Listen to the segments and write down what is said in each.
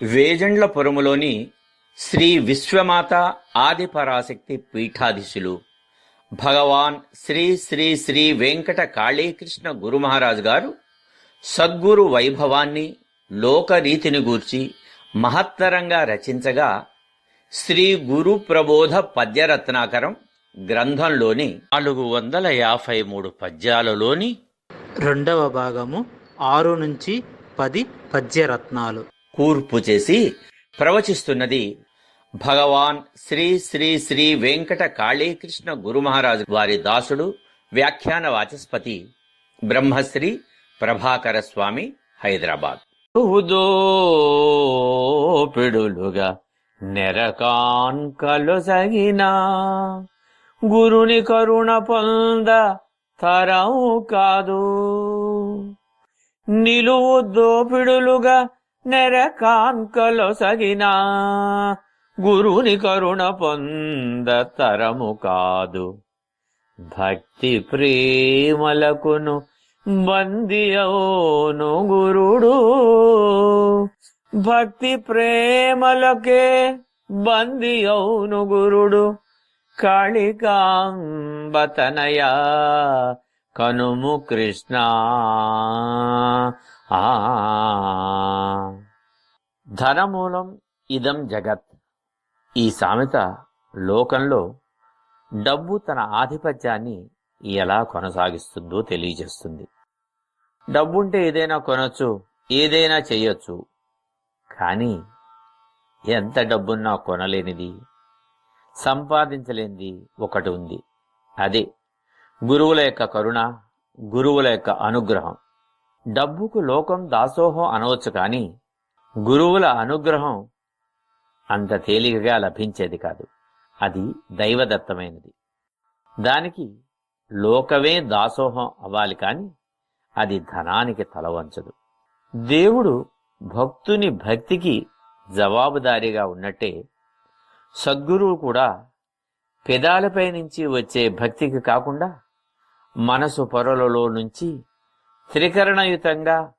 వేజండ్లపురములోని శ్రీ విశ్వమాత ఆదిపరాశక్తి పీఠాధీశులు భగవాన్ శ్రీ శ్రీ శ్రీ వెంకట కాళీకృష్ణ గురు మహారాజు గారు సద్గురు వైభవాన్ని లోకరీతిని గూర్చి మహత్తరంగా రచించగా శ్రీ గురు ప్రబోధ పద్యరత్నాకరం గ్రంథంలోని నాలుగు వందల యాభై మూడు పద్యాలలోని రెండవ భాగము ఆరు నుంచి పది పద్యరత్నాలు. కూర్పు చేసి ప్రవచిస్తున్నది భగవాన్ శ్రీ శ్రీ శ్రీ వెంకట కాళీకృష్ణ గురుమహారాజు వారి దాసుడు వ్యాఖ్యాన వాచస్పతి బ్రహ్మశ్రీ ప్రభాకర స్వామి హైదరాబాద్. పిడులుగా నెరకాన్ కలుసగినా గురుని కరుణ పొంద తరం కాదు. నిలువు దోపిడులుగా నెరకాంకలో సగినా గురుని కరుణ పొంద తరము కాదు. భక్తి ప్రేమలకును బందియౌను గురుడు. భక్తి ప్రేమలకే బందియౌను గురుడు. కాళికాంబతనయ కనుము కృష్ణ. ఆ. ధనమూలం ఇదం జగత్. ఈ సామెత లోకంలో డబ్బు తన ఆధిపత్యాన్ని ఎలా కొనసాగిస్తుందో తెలియజేస్తుంది. డబ్బుంటే ఏదైనా కొనొచ్చు ఏదైనా చెయ్యొచ్చు కానీ ఎంత డబ్బున్నా కొనలేనిది సంపాదించలేనిది ఒకటి ఉంది. అదే గురువుల యొక్క కరుణ గురువుల యొక్క అనుగ్రహం. డబ్బుకు లోకం దాసోహం అనవచ్చు కానీ గురువుల అనుగ్రహం అంత తేలికగా లభించేది కాదు. అది దైవదత్తమైనది. దానికి లోకమే దాసోహం అవ్వాలి కాని అది ధనానికి తలవంచదు దేవుడు భక్తుని భక్తికి జవాబుదారీగా ఉన్నట్టే సద్గురువు కూడా పెదాలపై నుంచి వచ్చే భక్తికి కాకుండా మనసు పొరలలో నుంచి త్రికరణయుతంగా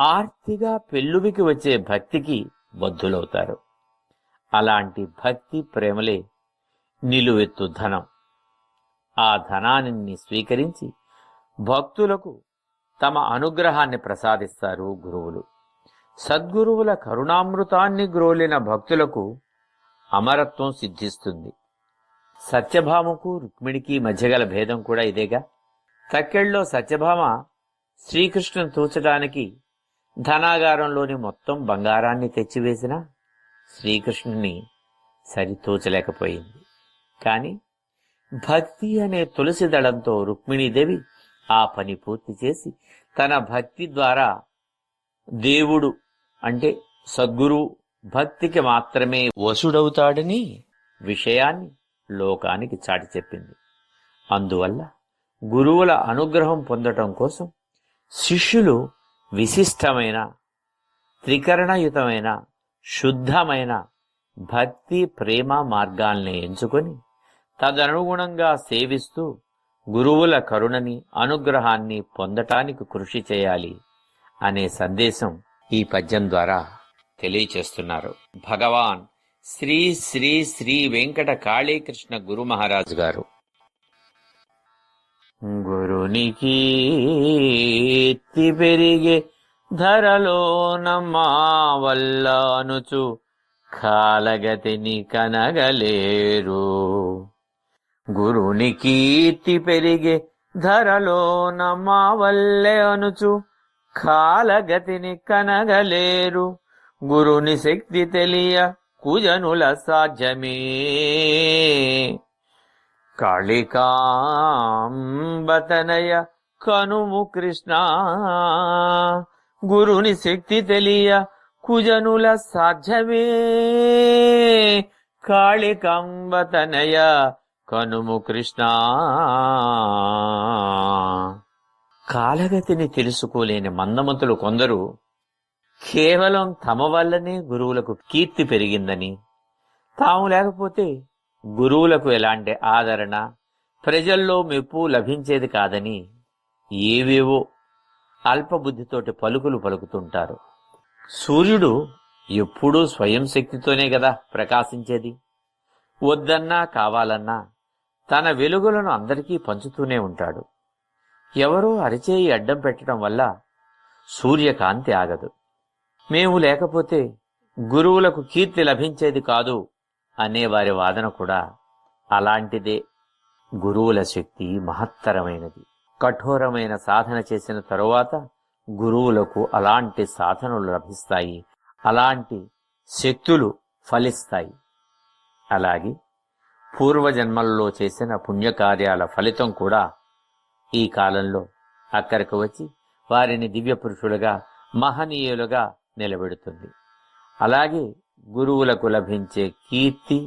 ఆర్తిగా పెళ్ళువికి వచ్చే భక్తికి బద్ధులవుతారు. అలాంటి భక్తి ప్రేమలే నిలువెత్తు ధనం. ఆ ధనాన్ని స్వీకరించి భక్తులకు తమ అనుగ్రహాన్ని ప్రసాదిస్తారు గురువులు. సద్గురువుల కరుణామృతాన్ని గ్రోలిన భక్తులకు అమరత్వం సిద్ధిస్తుంది. సత్యభామకు రుక్మిణికి మధ్యగల భేదం కూడా ఇదేగా. తక్కెళ్ళలో సత్యభామ శ్రీకృష్ణుని తూచడానికి ధనాగారంలోని మొత్తం బంగారాన్ని తెచ్చివేసిన శ్రీకృష్ణుని సరితూచలేకపోయింది కాని భక్తి అనే తులసి దళంతో రుక్మిణీదేవి ఆ పని పూర్తి చేసి తన భక్తి ద్వారా దేవుడు అంటే సద్గురువు భక్తికి మాత్రమే వసుడవుతాడని విషయాన్ని లోకానికి చాటి చెప్పింది. అందువల్ల గురువుల అనుగ్రహం పొందటం కోసం శిష్యులు విశిష్టమైన త్రికరణయుతమైన శుద్ధమైన భక్తి ప్రేమ మార్గాల్ని ఎంచుకొని తదనుగుణంగా సేవిస్తూ గురువుల కరుణని అనుగ్రహాన్ని పొందటానికి కృషి చేయాలి అనే సందేశం ఈ పద్యం ద్వారా తెలియచేస్తున్నారు. భగవాన్ శ్రీ శ్రీ శ్రీ వెంకట కాళీకృష్ణ గురు మహారాజు గారు. గురునికి ఎత్తి పెరిగే ధరలో నమ్మా వల్ల అనుచు కాలగతిని కనగలేరు. గురుని కీర్తి పెరిగే ధరలో నమ్మా వల్లే అనుచు కాలగతిని కనగలేరు. గురుని శక్తి తెలియ కుజనుల సాధ్యమే. కాళికాంబతనయ కనుము కృష్ణ. గురుని శక్తి తెలియ కుజనుల సాధ్యమే. కాళికాంబతనయ కనుము కృష్ణ. కాలగతిని తెలుసుకోలేని మందమతులు కొందరు కేవలం తమ వల్లనే గురువులకు కీర్తి పెరిగిందని. తాము లేకపోతే గురువులకు ఎలాంటి ఆదరణ? ప్రజల్లో మెప్పు లభించేది కాదని ఏవేవో అల్పబుద్ధితోటి పలుకులు పలుకుతుంటారు. సూర్యుడు ఎప్పుడూ స్వయం శక్తితోనే కదా ప్రకాశించేది. వద్దన్నా కావాలన్నా తన వెలుగులను అందరికీ పంచుతూనే ఉంటాడు. ఎవరో అరిచేయి అడ్డం పెట్టడం వల్ల సూర్యకాంతి ఆగదు. మేము లేకపోతే గురువులకు కీర్తి లభించేది కాదు అనే వారి వాదన కూడా అలాంటిదే. గురువుల శక్తి మహత్తరమైనది. కఠోరమైన సాధన చేసిన తరువాత గురువులకు అలాంటి సాధనలు లభిస్తాయి. అలాంటి శక్తులు ఫలిస్తాయి. అలాగే పూర్వజన్మల్లో చేసిన పుణ్యకార్యాల ఫలితం కూడా ఈ కాలంలో అక్కడికి వచ్చి వారిని దివ్య పురుషులుగా మహనీయులుగా నిలబెడుతుంది. అలాగే గురువులకు లభించే కీర్తి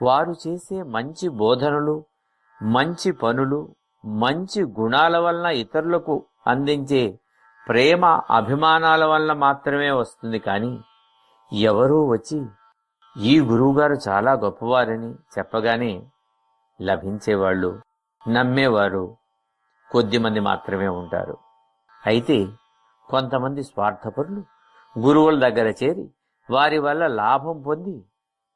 వారు చేసే మంచి బోధనలు మంచి పనులు మంచి గుణాల వలన ఇతరులకు అందించే ప్రేమ అభిమానాల వలన మాత్రమే వస్తుంది కానీ ఎవరూ వచ్చి ఈ గురువుగారు చాలా గొప్పవారని చెప్పగానే లభించేవాళ్ళు నమ్మేవారు కొద్దిమంది మాత్రమే ఉంటారు. అయితే కొంతమంది స్వార్థపరులు గురువుల దగ్గర చేరి వారి వల్ల లాభం పొంది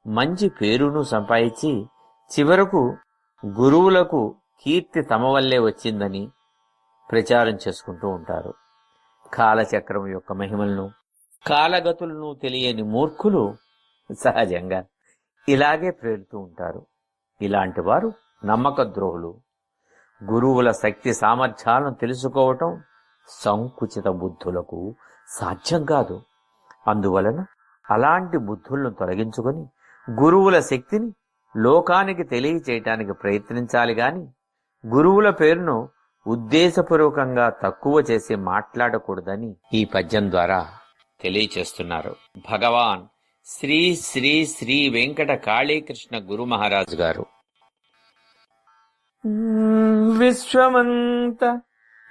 మంచి పేరును సంపాదించి చివరకు గురువులకు కీర్తి తమ వల్లే వచ్చిందని ప్రచారం చేసుకుంటూ ఉంటారు. కాలచక్రం యొక్క మహిమలను కాలగతులను తెలియని మూర్ఖులు సహజంగా ఇలాగే ప్రేరుతూ ఉంటారు. ఇలాంటి వారు నమ్మక ద్రోహులు గురువుల శక్తి సామర్థ్యాలను తెలుసుకోవటం సంకుచిత బుద్ధులకు సాధ్యం కాదు. అందువలన అలాంటి బుద్ధులను తొలగించుకొని గురువుల శక్తిని లోకానికి తెలియచేయటానికి ప్రయత్నించాలి గాని గురువుల పేరును ఉద్దేశపూర్వకంగా తక్కువ చేసి మాట్లాడకూడదని ఈ పద్యం ద్వారా తెలియచేస్తున్నారు. భగవాన్ శ్రీ శ్రీ శ్రీ వెంకట కాళీకృష్ణ గురు మహారాజు గారు. విశ్వమంత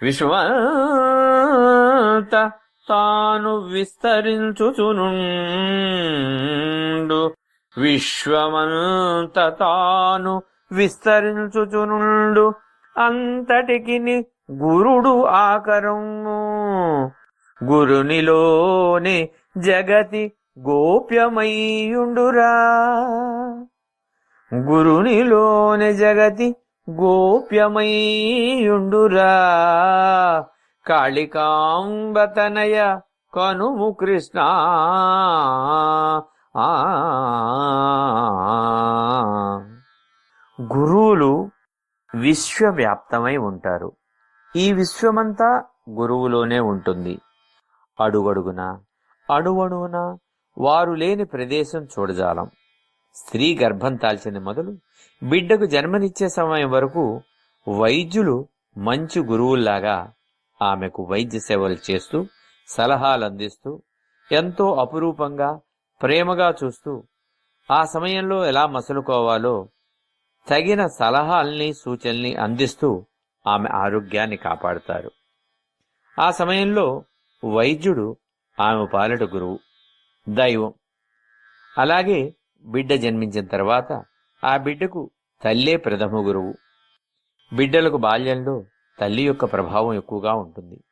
విశ్వంత తాను విస్తరించుచునుండు. విశ్వమంత తాను విస్తరించుచునుండు. అంతటికి గురుడు ఆకరము గురునిలోని జగతి గోప్యమయ్యుండురా. గురునిలోనే జగతి గోప్యమయ్యుండురా. కాళికాంబతనయ కనుము కృష్ణ. ఆ. గురువులు విశ్వవ్యాప్తమై ఉంటారు. ఈ విశ్వమంతా గురువులోనే ఉంటుంది. అడుగడుగున అణువణువున వారు లేని ప్రదేశం చూడజాలం. స్త్రీ గర్భం తాల్చిన మొదలు బిడ్డకు జన్మనిచ్చే సమయం వరకు వైద్యులు మంచి గురువుల్లాగా ఆమెకు వైద్య సేవలు చేస్తూ సలహాలు అందిస్తూ ఎంతో అపురూపంగా ప్రేమగా చూస్తూ ఆ సమయంలో ఎలా మసలుకోవాలో తగిన సలహాల్ని సూచనల్ని అందిస్తూ ఆమె ఆరోగ్యాన్ని కాపాడుతారు. ఆ సమయంలో వైద్యుడు ఆమె పాలట గురువు దైవం. అలాగే బిడ్డ జన్మించిన తర్వాత ఆ బిడ్డకు తల్లే ప్రథమ గురువు. బిడ్డలకు బాల్యంలో తల్లి యొక్క ప్రభావం ఎక్కువగా ఉంటుంది.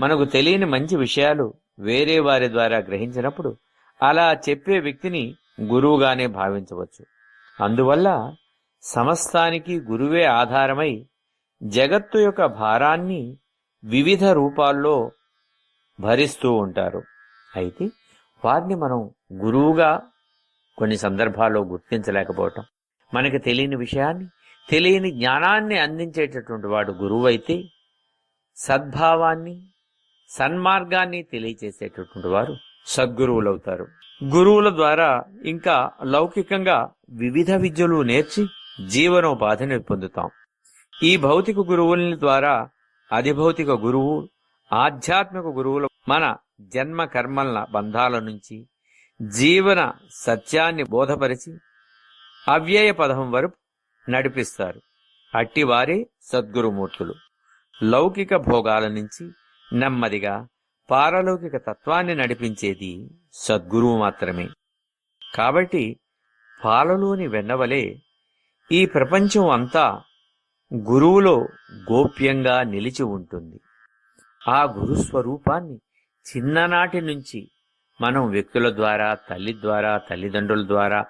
మనకు తెలియని మంచి విషయాలు వేరే వారి ద్వారా గ్రహించినప్పుడు అలా చెప్పే వ్యక్తిని గురువుగానే భావించవచ్చు. అందువల్ల సమస్తానికి గురువే ఆధారమై జగత్తు యొక్క భారాన్ని వివిధ రూపాల్లో భరిస్తూ ఉంటారు. అయితే వారిని మనం గురువుగా కొన్ని సందర్భాల్లో గుర్తించలేకపోవటం మనకి తెలియని విషయాన్ని తెలియని జ్ఞానాన్ని అందించేటటువంటి వాడు గురువైతే సద్భావాన్ని సన్మార్గాన్ని తెలియచేసేటటువంటి వారు సద్గురువులవుతారు. గురువుల ద్వారా ఇంకా లౌకికంగా వివిధ విద్యలు నేర్చి జీవనోపాధిని పొందుతాం. ఈ భౌతిక గురువుల ద్వారా అధిభౌతిక గురువు ఆధ్యాత్మిక గురువులు మన జన్మ కర్మల బంధాల నుంచి జీవన సత్యాన్ని బోధపరిచి అవ్యయ పదం వరకు నడిపిస్తారు. అట్టివారే సద్గురుమూర్తులు. లౌకిక భోగాల నుంచి నెమ్మదిగా పారలౌకిక తత్వాన్ని నడిపించేది సద్గురువు మాత్రమే. కాబట్టి పాలలోని వెన్నవలే ఈ ప్రపంచం అంతా గురువులో గోప్యంగా నిలిచి ఉంటుంది. ఆ గురుస్వరూపాన్ని చిన్ననాటి నుంచి మనం వ్యక్తుల ద్వారా తల్లి ద్వారా తల్లిదండ్రుల ద్వారా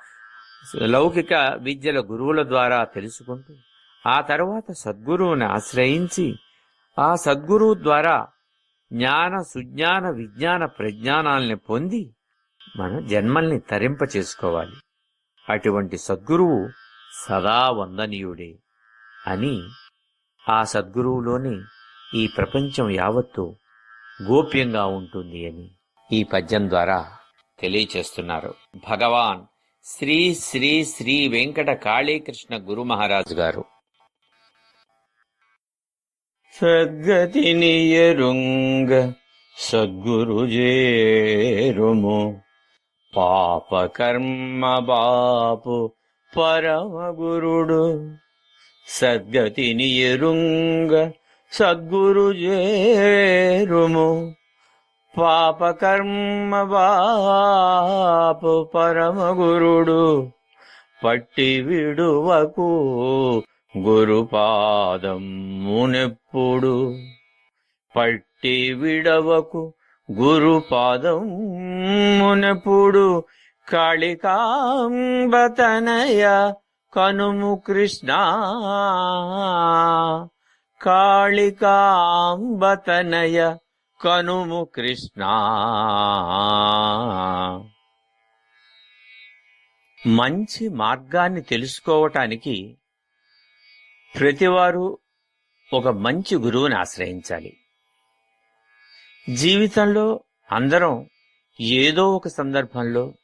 లౌకిక విద్యల గురువుల ద్వారా తెలుసుకుంటూ ఆ తర్వాత సద్గురువుని ఆశ్రయించి ఆ సద్గురువు ద్వారా జ్ఞాన సుజ్ఞాన విజ్ఞాన ప్రజ్ఞానాల్ని పొంది మన జన్మల్ని తరింప చేసుకోవాలి. అటువంటి సద్గురువు సదా వందనీయుడే అని ఆ సద్గురువులోని ఈ ప్రపంచం యావత్తు గోప్యంగా ఉంటుంది అని ఈ పద్యం ద్వారా తెలియచేస్తున్నారు. భగవాన్ శ్రీ శ్రీ శ్రీ వెంకట కాళీకృష్ణ గురు మహారాజు గారు. సద్గతిని ఎరుంగ సద్గురు జేరుము పాప కర్మ బాపు పరమ గురుడు. సద్గతిని ఎరుంగ సద్గురు జేరుము పాపకర్మ బాపు పరమ గురుడు పట్టి విడువకు గురుపాదం మునెప్పుడు. పట్టి విడవకు గురుపాదం మునెప్పుడు. కాళికాంబతనయ కనుము కృష్ణ. కాళికాంబతనయ కనుము కృష్ణ. మంచి మార్గాన్ని తెలుసుకోవటానికి ప్రతివారు ఒక మంచి గురువుని ఆశ్రయించాలి. జీవితంలో అందరం ఏదో ఒక సందర్భంలో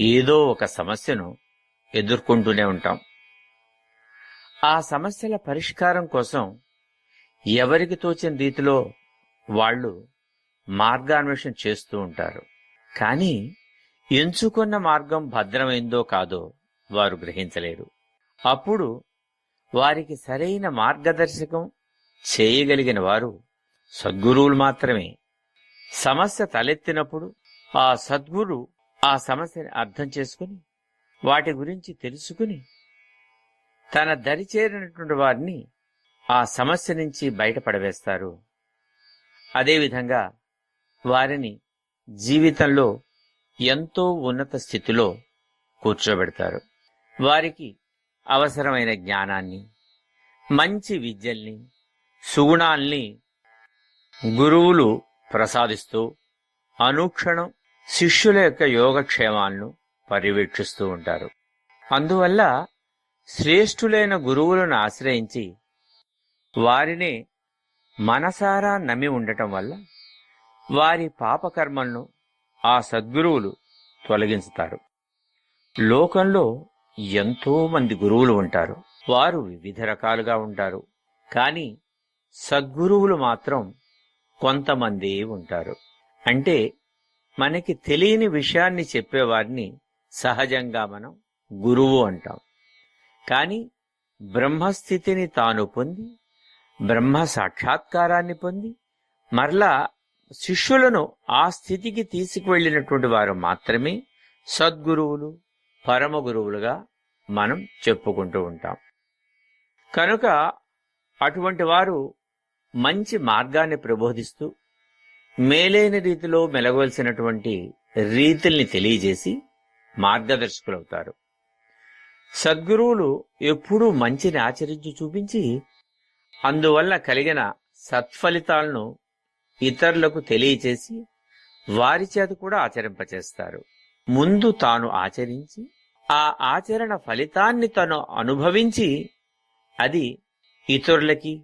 ఏదో ఒక సమస్యను ఎదుర్కొంటూనే ఉంటాం. ఆ సమస్యల పరిష్కారం కోసం ఎవరికి తోచిన రీతిలో వాళ్ళు మార్గాన్వేషణ చేస్తూ ఉంటారు. కానీ ఎంచుకున్న మార్గం భద్రమైందో కాదో వారు గ్రహించలేరు. అప్పుడు వారికి సరైన మార్గదర్శకం చేయగలిగిన వారు సద్గురువులు మాత్రమే. సమస్య తలెత్తినప్పుడు ఆ సద్గురు ఆ సమస్యని అర్థం చేసుకుని వాటి గురించి తెలుసుకుని తన దరి చేరినటువంటి వారిని ఆ సమస్య నుంచి బయటపడవేస్తారు. అదేవిధంగా వారిని జీవితంలో ఎంతో ఉన్నత స్థితిలో కూర్చోబెడతారు. వారికి అవసరమైన జ్ఞానాన్ని మంచి విద్యల్ని సుగుణాల్ని గురువులు ప్రసాదిస్తూ అనుక్షణం శిష్యుల యొక్క యోగక్షేమాలను పర్యవేక్షిస్తూ ఉంటారు. అందువల్ల శ్రేష్ఠులైన గురువులను ఆశ్రయించి వారినే మనసారా నమ్మి ఉండటం వల్ల వారి పాపకర్మలను ఆ సద్గురువులు తొలగించుతారు. లోకంలో ఎంతో మంది గురువులు ఉంటారు. వారు వివిధ రకాలుగా ఉంటారు. కానీ సద్గురువులు మాత్రం కొంతమంది ఉంటారు. అంటే మనకి తెలియని విషయాన్ని చెప్పేవారిని సహజంగా మనం గురువు అంటాం. కానీ బ్రహ్మస్థితిని తాను పొంది బ్రహ్మ సాక్షాత్కారాన్ని పొంది మరలా శిష్యులను ఆ స్థితికి తీసుకువెళ్ళినటువంటి వారు మాత్రమే సద్గురువులు పరమ గురువులుగా మనం చెప్పుకుంటూ ఉంటాం. కనుక అటువంటి వారు మంచి మార్గాన్ని ప్రబోధిస్తూ మేలైన రీతిలో మెలగవలసినటువంటి రీతుల్ని తెలియజేసి మార్గదర్శకులవుతారు. సద్గురువులు ఎప్పుడూ మంచిని ఆచరించి చూపించి అందువల్ల కలిగిన సత్ఫలితాలను ఇతరులకు తెలియచేసి వారి చేత కూడా ఆచరింపచేస్తారు. ముందు తాను ఆచరించి ఆ ఆచరణ ఫలితాన్ని తను అనుభవించి అది ఇతరులకి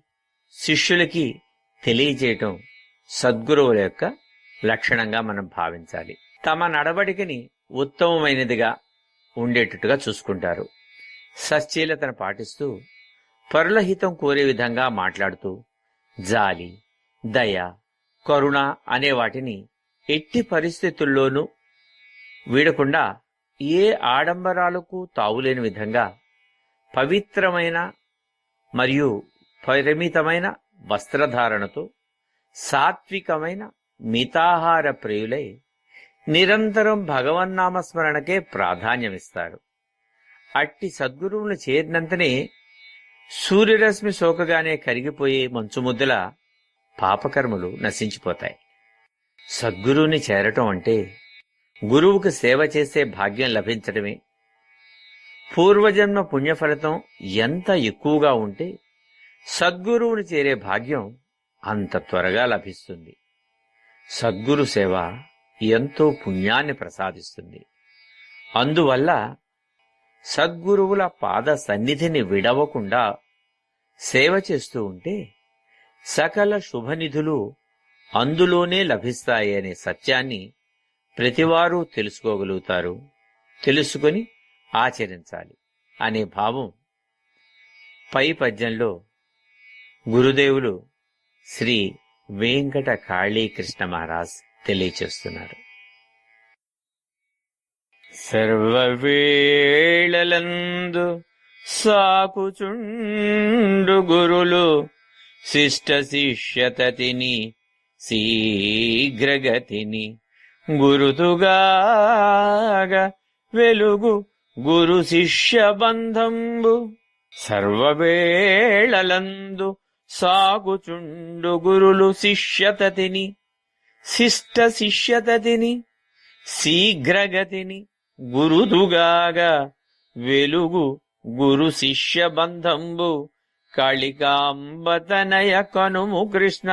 శిష్యులకి తెలియజేయటం సద్గురువుల యొక్క లక్షణంగా మనం భావించాలి. తమ నడవడికని ఉత్తమమైనదిగా ఉండేటట్టుగా చూసుకుంటారు. సశ్చీలతను పాటిస్తూ పరుల హితం కోరే విధంగా మాట్లాడుతూ జాలి దయ కరుణ అనే వాటిని ఎట్టి పరిస్థితుల్లోనూ వీడకుండా ఏ ఆడంబరాలకు తావులేని విధంగా పవిత్రమైన మరియు పరిమితమైన వస్త్రధారణతో సాత్వికమైన మితాహార ప్రియులై నిరంతరం భగవన్నామస్మరణకే ప్రాధాన్యమిస్తారు. అట్టి సద్గురువులు చేరినంతనే సూర్యరశ్మి సోకగానే కరిగిపోయే మంచుముద్దల పాపకర్మలు నశించిపోతాయి. సద్గురువుని చేరటం అంటే గురువుకు సేవ చేసే భాగ్యం లభించడమే. పూర్వజన్మ పుణ్యఫలితం ఎంత ఎక్కువగా ఉంటే సద్గురువుని చేరే భాగ్యం అంత త్వరగా లభిస్తుంది. సద్గురు సేవ ఎంతో పుణ్యాన్ని ప్రసాదిస్తుంది. అందువల్ల సద్గురువుల పాద సన్నిధిని విడవకుండా సేవ చేస్తూ ఉంటే సకల శుభనిధులు అందులోనే లభిస్తాయి అనే సత్యాన్ని ప్రతివారూ తెలుసుకోగలుగుతారు. తెలుసుకొని ఆచరించాలి అనే భావం పై పద్యంలో గురుదేవులు శ్రీ వెంకట కాళీకృష్ణ మహారాజ్ తెలియచేస్తున్నారు. సర్వవేళలందు సాకుచుండు గురులు శిష్ట శిష్యతతిని శీఘ్రగతిని. గురుతుగాగ వెలుగు గురు శిష్య బంధంబు. సర్వవేళలందు సాగుచుండు గురులు శిష్యతతిని శిష్ట శిష్యతతిని శీఘ్రగతిని. గురుదుగాగా వెలుగు గురు శిష్య బంధంబు కాళికాంబతనయ కనుము కృష్ణ.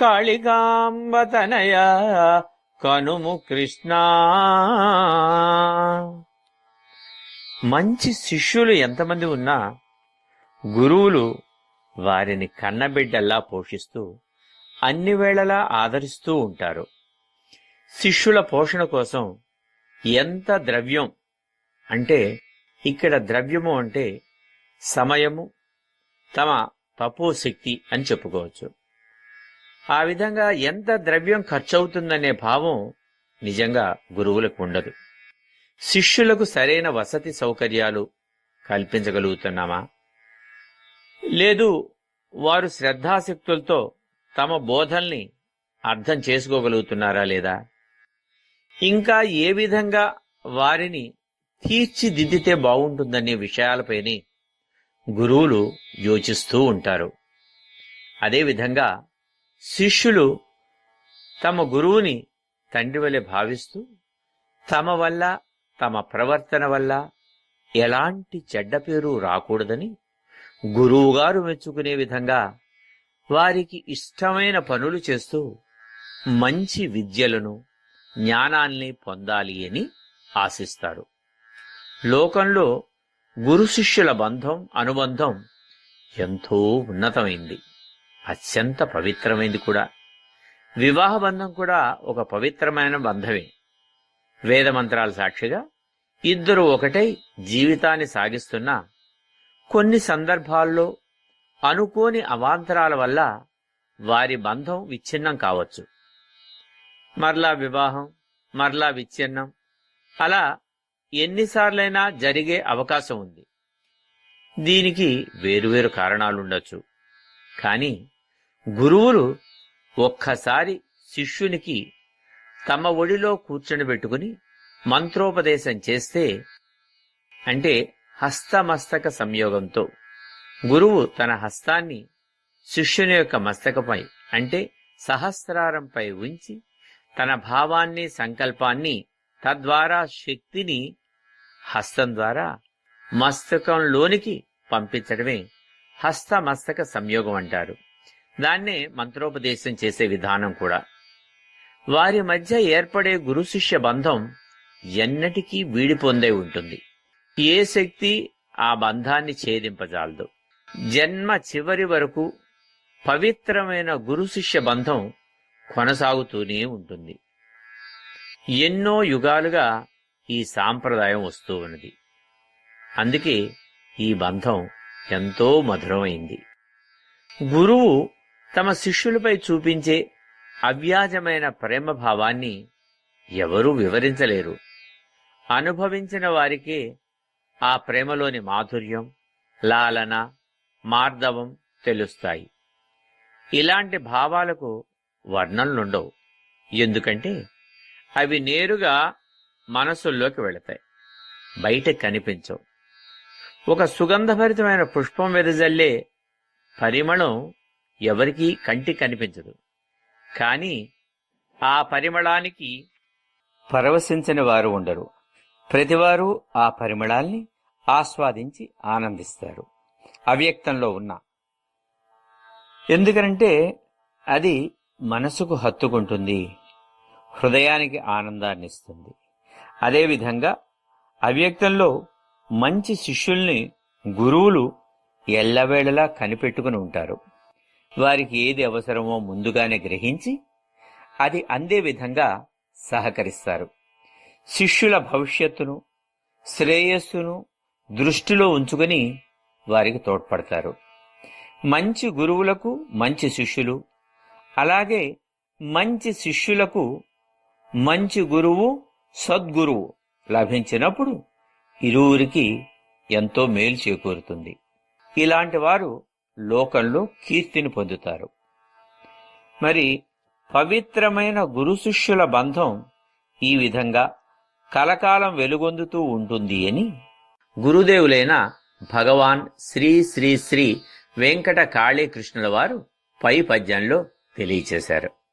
కాళికాంబతనయ కనుము కృష్ణ. మంచి శిష్యులు ఎంతమంది ఉన్నా గురువులు వారిని కన్నబిడ్డల్లా పోషిస్తూ అన్ని వేళలా ఆదరిస్తూ ఉంటారు. శిష్యుల పోషణ కోసం ఎంత ద్రవ్యం? అంటే ఇక్కడ ద్రవ్యము అంటే సమయము తమ తపోశక్తి అని చెప్పుకోవచ్చు. ఆ విధంగా ఎంత ద్రవ్యం ఖర్చవుతుందనే భావం నిజంగా గురువులకు ఉండదు. శిష్యులకు సరైన వసతి సౌకర్యాలు కల్పించగలుగుతున్నామా? లేదు వారు శ్రద్ధాశక్తులతో తమ బోధల్ని అర్థం చేసుకోగలుగుతున్నారా లేదా? ఇంకా ఏ విధంగా వారిని తీర్చిదిద్దితే బాగుంటుందనే విషయాలపైనే గురువులు యోచిస్తూ ఉంటారు. అదేవిధంగా శిష్యులు తమ గురువుని తండ్రి వలె భావిస్తూ తమ వల్ల తమ ప్రవర్తన వల్ల ఎలాంటి చెడ్డ పేరు రాకూడదని గురువుగారు మెచ్చుకునే విధంగా వారికి ఇష్టమైన పనులు చేస్తూ మంచి విద్యలను జ్ఞానాన్ని పొందాలి అని ఆశిస్తారు లోకంలో గురు శిష్యుల బంధం అనుబంధం ఎంతో ఉన్నతమైంది. అత్యంత పవిత్రమైంది కూడా. వివాహ బంధం కూడా ఒక పవిత్రమైన బంధమే. వేదమంత్రాల సాక్షిగా ఇద్దరు ఒకటై జీవితాన్ని సాగిస్తున్నా కొన్ని సందర్భాల్లో అనుకోని అవాంతరాల వల్ల వారి బంధం విచ్ఛిన్నం కావచ్చు. మరలా వివాహం మరలా విచ్ఛిన్నం. అలా ఎన్నిసార్లైనా జరిగే అవకాశం ఉంది. దీనికి వేరువేరు కారణాలుండొచ్చు కాని గురువులు ఒక్కసారి శిష్యునికి తమ ఒడిలో కూర్చొని పెట్టుకుని మంత్రోపదేశం చేస్తే అంటే హస్తమస్తక సంయోగంతో గురువు తన హస్తాన్ని శిష్యుని యొక్క మస్తకపై అంటే సహస్రారంపై ఉంచి తన భావాన్ని సంకల్పాన్ని తద్వారా శక్తిని హస్తం ద్వారా మస్తకంలోనికి పంపించడమే హస్తమస్తక సంయోగం అంటారు. దాన్నే మంత్రోపదేశం చేసే విధానం కూడా. వారి మధ్య ఏర్పడే గురు శిష్య బంధం ఎన్నటికీ వీడిపొందే ఉంటుంది. ఏ శక్తి ఆ బంధాన్ని ఛేదింపజాలదు. జన్మ చివరి వరకు పవిత్రమైన గురు శిష్య బంధం కొనసాగుతూనే ఉంటుంది. ఎన్నో యుగాలుగా ఈ సాంప్రదాయం వస్తూ ఉన్నది. అందుకే ఈ బంధం ఎంతో మధురమైంది. గురువు తమ శిష్యులపై చూపించే అవ్యాజమైన ప్రేమ భావాన్ని ఎవరూ వివరించలేరు. అనుభవించిన వారికే ఆ ప్రేమలోని మాధుర్యం లాలన మార్దవం తెలుస్తాయి. ఇలాంటి భావాలకు వర్ణనలుండవు ఎందుకంటే అవి నేరుగా మనసుల్లోకి వెళతాయి. బయట కనిపించవు. ఒక సుగంధభరితమైన పుష్పం వెదజల్లే పరిమళం ఎవరికీ కంటి కనిపించదు. కానీ ఆ పరిమళానికి పరవశించని వారు ఉండరు. ప్రతివారు ఆ పరిమళాల్ని ఆస్వాదించి ఆనందిస్తారు. అవ్యక్తంలో ఉన్న. ఎందుకనంటే అది మనసుకు హత్తుకుంటుంది హృదయానికి ఆనందాన్ని ఇస్తుంది అదేవిధంగా అవ్యక్తంలో మంచి శిష్యుల్ని గురువులు ఎల్లవేళలా కనిపెట్టుకుని ఉంటారు. వారికి ఏది అవసరమో ముందుగానే గ్రహించి అది అందే విధంగా సహకరిస్తారు. శిష్యుల భవిష్యత్తును శ్రేయస్సును దృష్టిలో ఉంచుకుని వారికి తోడ్పడతారు. మంచి గురువులకు మంచి శిష్యులు అలాగే మంచి శిష్యులకు మంచి గురువు సద్గురువు లభించినప్పుడు ఇరువురికి ఎంతో మేలు చేకూరుతుంది. ఇలాంటి వారు లోకంలో కీర్తిని పొందుతారు. మరి పవిత్రమైన గురు శిష్యుల బంధం ఈ విధంగా కలకాలం వెలుగొందుతూ ఉంటుంది అని గురుదేవులైన భగవాన్ శ్రీ శ్రీ శ్రీ వెంకట కాళీకృష్ణుల వారు పై పద్యంలో తెలియచేశారు.